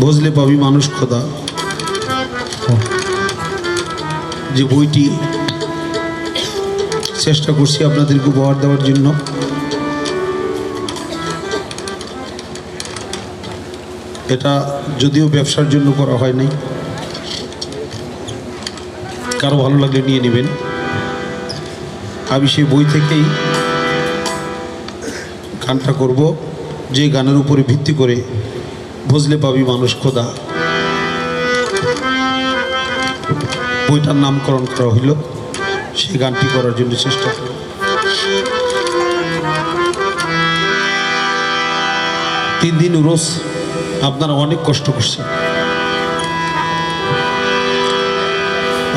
বুঝলে পাবি মানুষ খোদা। যে বইটি চেষ্টা করছি আপনাদেরকে উপহার দেওয়ার জন্য। এটা যদিও ব্যবসার জন্য করা হয় নাই। কারও ভালো লাগলে নিয়ে নেবেন। আমি সেই বই থেকেই গানটা করব। যে গানের উপরে ভিত্তি করে বুঝলে পাবি মানুষ খোদা। বইটার নামকরণ করা হইল। সেই গানটি করার জন্য চেষ্টা করব তিন দিন রোজ আপনারা অনেক কষ্ট করছেন।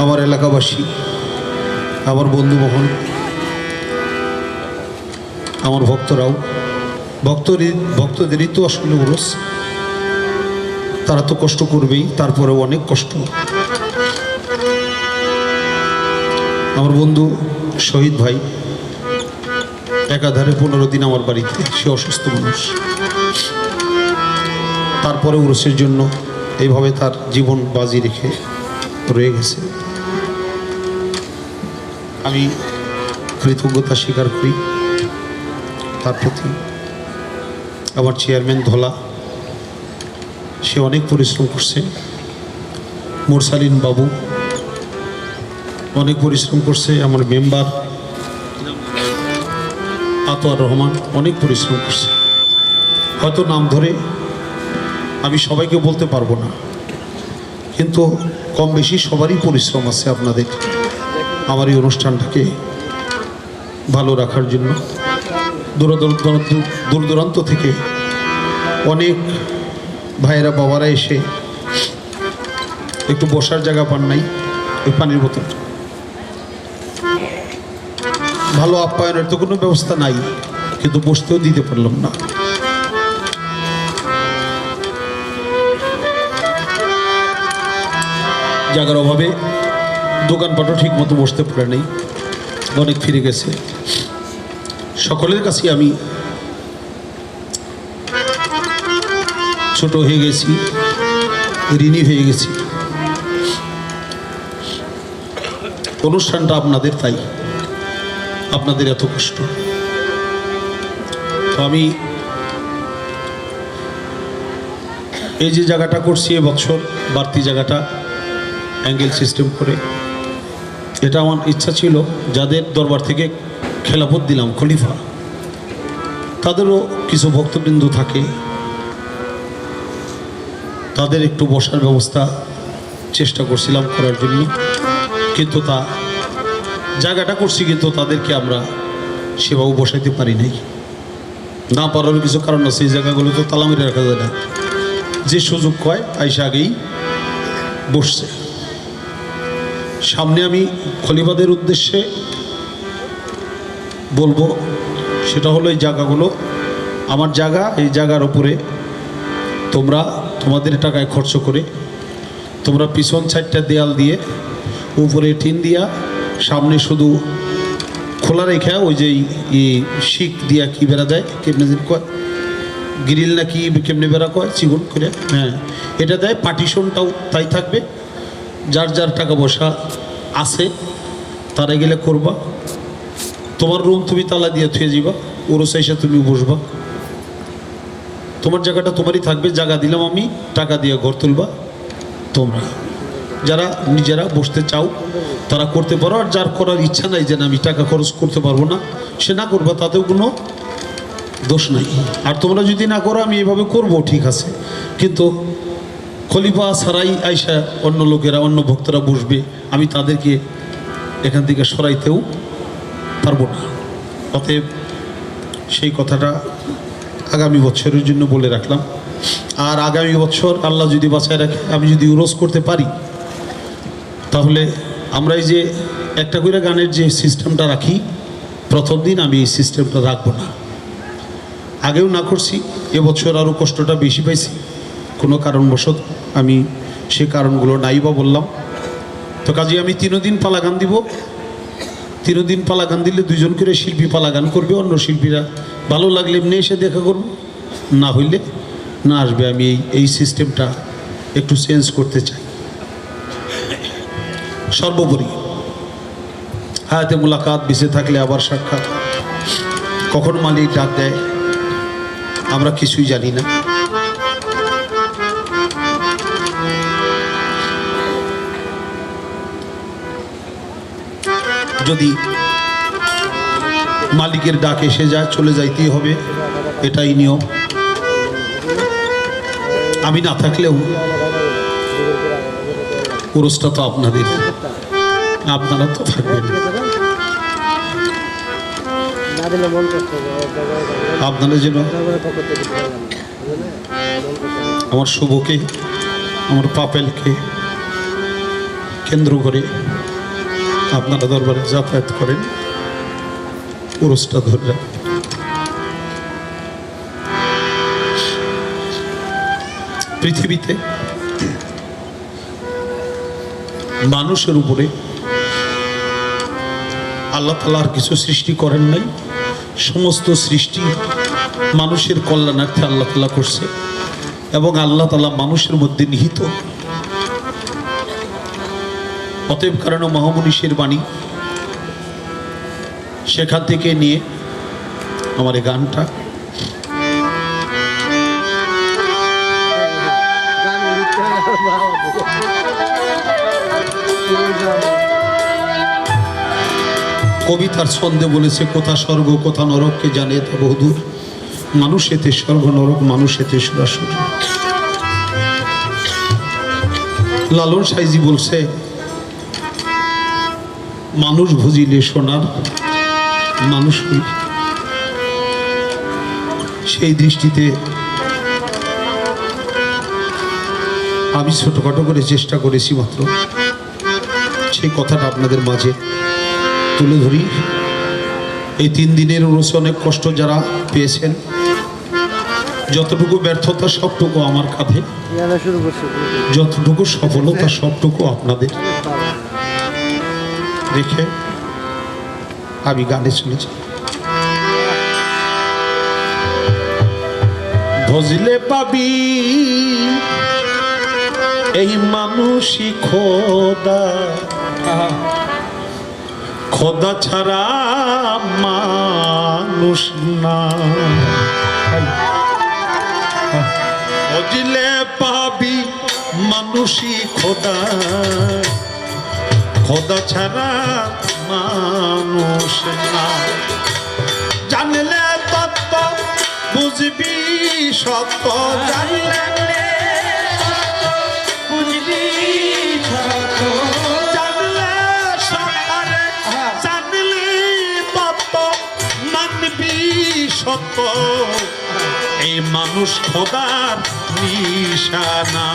আমার এলাকাবাসী, আমার বন্ধু মহল আমার ভক্তরাও। ভক্তর ভক্তদেরই তো আসলে উরস তারা তো কষ্ট করবেই, তারপরেও অনেক কষ্ট। আমার বন্ধু শহীদ ভাই, একাধারে পনেরো দিন আমার বাড়িতে, সে অসুস্থ মানুষ। তারপরে উরসের জন্য এইভাবে তার জীবন বাজি রেখে রয়ে গেছে। আমি কৃতজ্ঞতা স্বীকার করি তার প্রতি। আমার চেয়ারম্যান ধলা সে অনেক পরিশ্রম করছে। মোরসালিন বাবু অনেক পরিশ্রম করছে, আমার মেম্বার আতোয়ার রহমান অনেক পরিশ্রম করছে। হয়তো নাম ধরে আমি সবাইকে বলতে পারব না, কিন্তু কম বেশি সবারই পরিশ্রম আছে আপনাদের আমার এই অনুষ্ঠানটাকে ভালো রাখার জন্য। দূর দূর- দূর দূরান্ত থেকে অনেক ভাইয়েরা, বাবারা এসে একটু বসার জায়গা পান নাই, ওই পানির বোতল। ভালো আপ্যায়নের তো কোনো ব্যবস্থা নাই, কিন্তু বসতেও দিতে পারলাম না। জায়গার অভাবে দোকানপাটও ঠিক মতো বসতে পারে নেই, অনেক ফিরে গেছে। সকলের কাছে আমি ছোট হয়ে গেছি, ঋণী হয়ে গেছি। অনুষ্ঠানটা আপনাদের তাই, আপনাদের এত কষ্ট। তো আমি এই যে জায়গাটা করছি এবছর বাড়তি জায়গাটা, অ্যাঙ্গেল সিস্টেম করে, এটা আমার ইচ্ছা ছিল যাদের দরবার থেকে খেলাফত দিলাম, খলিফা, তাদেরও কিছু ভক্তবৃন্দ থাকে তাদের একটু বসার ব্যবস্থা চেষ্টা করছিলাম করার জন্য। কিন্তু তা জায়গাটা করছি, কিন্তু তাদেরকে আমরা সেভাবে বসাইতে পারি নাই। না পারার কিছু কারণ আছে, এই জায়গাগুলো তো তালা মেরে রাখা যায় না। যে সুযোগ কয় আইসা আগেই বসছে। সামনে আমি খলিবাদের উদ্দেশ্যে বলব, সেটা হলো এই জায়গাগুলো। আমার জায়গা, এই জায়গার উপরে তোমরা তোমাদের টাকায় খরচ করে তোমরা পিছন সাইডটা দেয়াল দিয়ে উপরে টিন দিয়া সামনে শুধু খোলা রেখে, ওই যে শিক দিয়া কি বেড়া দেয় কেমনে কয়, গ্রিল না কি কেমনে বেড়া কয়, চিগুন করে হ্যাঁ এটা দেয়, পার্টিশনটাও তাই থাকবে, যার যার টাকা পয়সা আছে, তারা গেলে করবা। তোমার রুম তুমি তালা দিয়ে থুয়ে যাবা ওরও সাইসা তুমি বসবা। তোমার জায়গাটা তোমারই থাকবে, জায়গা দিলাম আমি, টাকা দিয়ে ঘর তুলবা তোমরা। যারা নিজেরা বসতে চাও, তারা করতে পারো, আর যার করার ইচ্ছা নাই যে আমি টাকা খরচ করতে পারব না, সে না করবা, তাতেও কোনো দোষ নাই। আর তোমরা যদি না করো, আমি এভাবে করব, ঠিক আছে। কিন্তু খলিফা ছাড়াই আইসা অন্য লোকেরা, অন্য ভক্তরা বসবে, আমি তাদেরকে এখান থেকে সরাইতেও পারব না। অতএব সেই কথাটা আগামী বছরের জন্য বলে রাখলাম। আর আগামী বছর আল্লাহ যদি বাঁচায় রাখে, আমি যদি উরস করতে পারি, তাহলে আমরা এই যে একটা করে গানের যে সিস্টেমটা রাখি, প্রথম দিন আমি এই সিস্টেমটা রাখব না। আগেও না করছি, এবছর আরও কষ্টটা বেশি পাইছি। কোনো কারণবশত আমি সে কারণগুলো নাই বা বললাম। তো কাজে আমি তিনও দিন পালা গান দিব। তিনও দিন পালা গান দিলে দুজন করে শিল্পী পালা গান করবে, অন্য শিল্পীরা। ভালো লাগলে এমনি এসে দেখা করব। না হইলে না আসবে, আমি এই এই সিস্টেমটা একটু চেঞ্জ করতে চাই। সর্বোপরি, হায়াতে মুলাকাত, বেঁচে থাকলে আবার সাক্ষাৎ। কখন মালিক ডাক দেয়, আমরা কিছুই জানি না। যদি মালিকের ডাক এসে যায়, চলে যাইতেই হবে। এটাই নিয়ম। আমি না থাকলেও পুরুষটা তো আপনাদের। আপনারা তো থাকবেন। আপনারা যেন। আমার শুভকে, আমার পাপেলকে কেন্দ্র করে আপনারা দরবারে যাতায়াত করেন। পুরস্কার ধরে। পৃথিবীতে মানুষের উপরে আল্লাহ তালার কিছু সৃষ্টি করেন নাই। সমস্ত সৃষ্টি মানুষের কল্যাণার্থে আল্লাহ তালা করছে এবং আল্লাহ তালা মানুষের মধ্যে নিহিত। অতএব কারণে মহামনীষের বাণী। সেখান থেকে নিয়ে আমার এই গানটা। কবিতার ছন্দে বলেছে, কোথা স্বর্গ, কোথা নরককে জানে তা বহুদূর। মানুষ এতে স্বর্গ, নরক, মানুষ এতে সুরাসুর। লালন সাইজি বলছে মানুষ ভুজিলে সোনার মানুষ সেই দৃষ্টিতে আমি ছোটখাটো করে চেষ্টা করেছি মাত্র। সেই কথাটা আপনাদের মাঝে তুলে ধরি। এই তিন দিনের অনুষ্ঠানে অনেক কষ্ট যারা পেয়েছেন। যতটুকু ব্যর্থতা সবটুকু আমার কাঁধে। যতটুকু সফলতা সবটুকু আপনাদের। রেখে আমি গানে চলেছি ভজলে পাবি এই মানুষই খোদা। খোদা ছাড়া মানুষ না। ভজলে পাবি মানুষই খোদা। খোদা ছাড়া মানুষ না জানলে তত্ত্ব বুঝবি সত্য। জানলে বুঝবি সত্য। মানবি সত্য। এই মানুষ খোদার নিশানা।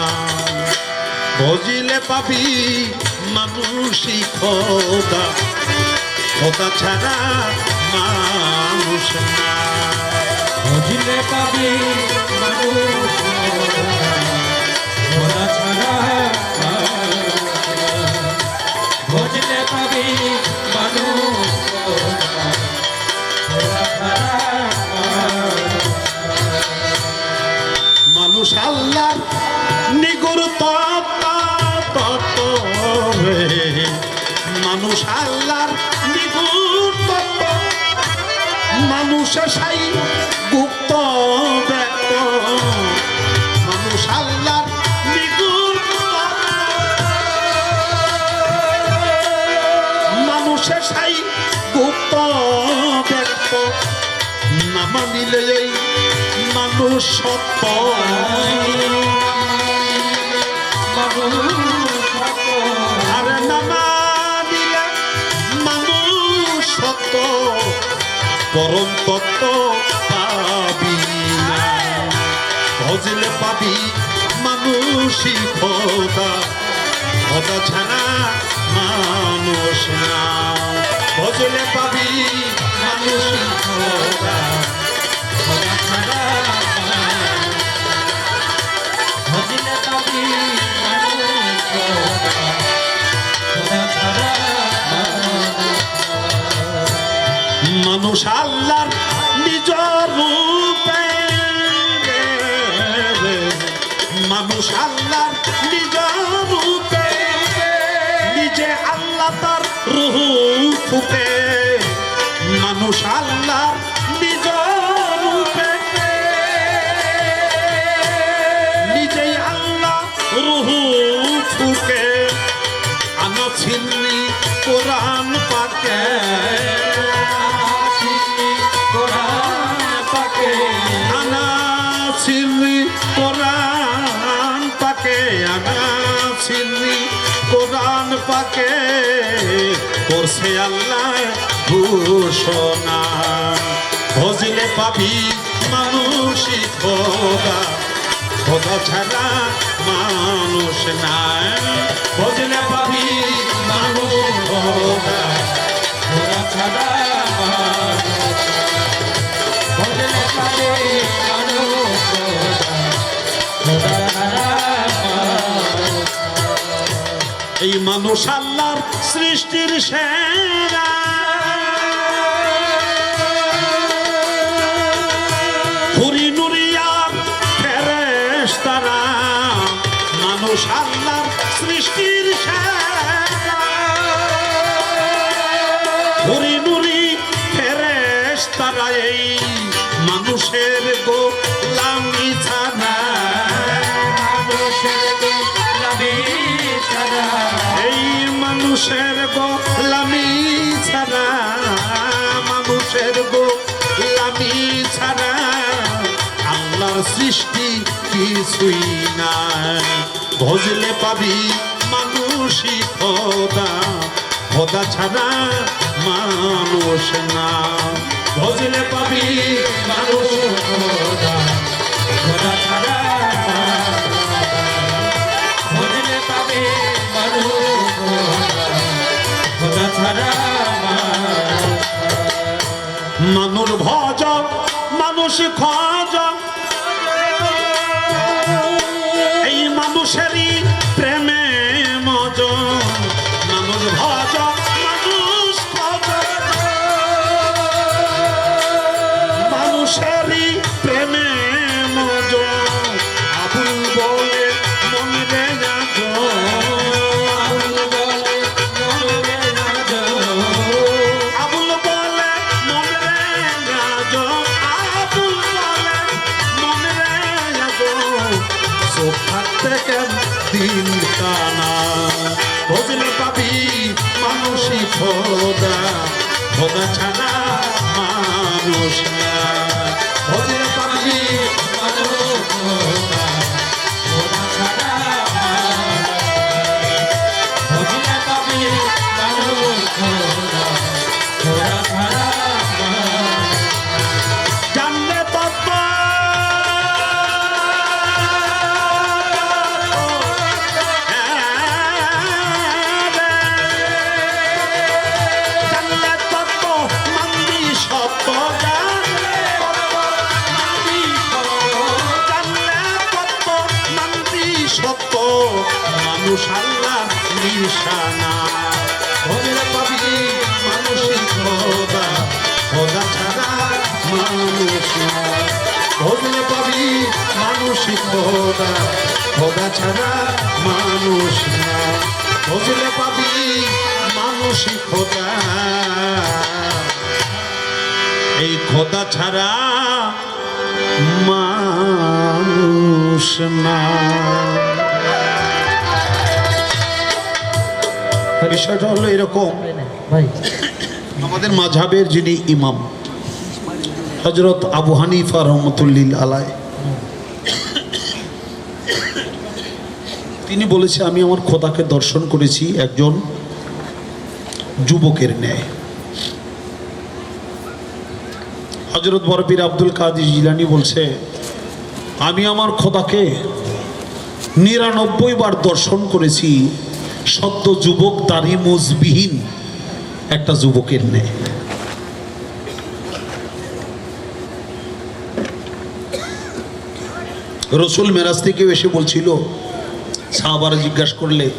ভজিলে পাবি মানুষই খোদা। খোদা ছাড়া মানুষ না বুঝলে পাবি মানুষ খোদা। ছাড়া বুঝলে পাবি মানুষ খোদা। মানুষ আল্লাহ নিগুর মানুষ আল্লাহর তত্ত্ব মানুষ সাই গুপ্ত মানুষ আল্লাহর মানুষের সাই গুপ্ত ব্যক্ত। না মানুষ সত্য তত্ত্ব পাবি ভজলে পাবি মানুষই খোদা খোদা ছাড়া মানুষ না। ভজলে পাবি মানুষই মানুষ আল্লাহর করছে আল্লাহ ঘোষণা। ভজিলে পাবি মানুষই খোদা। খোদা ছাড়া মানুষ নাই। ভজিলে পাবি মানুষ খোদা। খোদা ছাড়া এই মানুষ আল্লাহর সৃষ্টির সেরা। ছাড়া আল্লাহর সৃষ্টি কিছুই নাই। ভজলে পাবি মানুষই খোদা খোদা ছাড়া মানুষ না। ভজলে পাবি মানুষ খোদা খোদা ছাড়া মানুষ ভজ মানুষ খজ। এই মানুষেরই কানা বুঝলে পাবি মানুষই খোদা খোদা ছাড়া মানুষ না। পাবি মানুষ খোদা খোদা ছাড়া মানুষ না। ভজরে পাবি মানুষই খোদা। এই খোদা ছাড়া মানুষ না। বিষয়টা হলো এরকম। ভাই। আমাদের মাঝাবের যিনি ইমাম হজরত আবু হানিফা রহমতুল্লিল আলাই তিনি বলেছে, আমি আমার খোদাকে দর্শন করেছি একজন যুবকের ন্যায়। হজরত বরবির আব্দুল কাদির জিলানি বলছে, আমি আমার খোদাকে নিরানব্বই বার দর্শন করেছি, সদ্য যুবক দাড়ি মুজবিহীন একটা যুবকের ন্যায়। রসুল মেরাজ থেকে এসে বলছিল সাহাবারা জিজ্ঞাসা করলে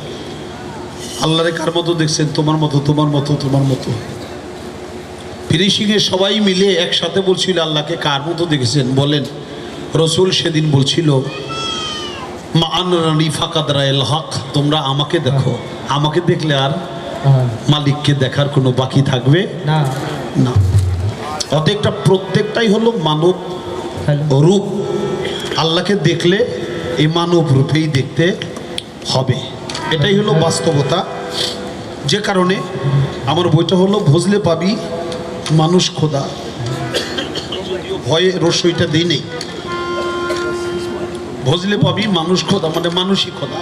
আল্লাহরে কার মতো দেখছেন? তোমার মতো তোমার মতো তোমার মতো। ফিনিশিংয়ে সবাই মিলে একসাথে বলছিল আল্লাহকে কার মতো দেখেছেন? বলেন রসুল সেদিন বলছিল মা আনরানি ফাকাদ রায়েল হক তোমরা আমাকে দেখো। আমাকে দেখলে আর হ্যাঁ। মালিককে দেখার কোনো বাকি থাকবে? না। অতএকটা প্রত্যেকটাই হলো মানব রূপ। আল্লাহকে দেখলে এই মানব রূপেই দেখতে হবে। এটাই হলো বাস্তবতা। যে কারণে আমার বইটা হলো ভজলে পাবি, মানুষ খোদা। ভয়ে রসইটা দিই নেই। ভজলে পাবি, মানুষ খোদা মানে মানুষই খোদা।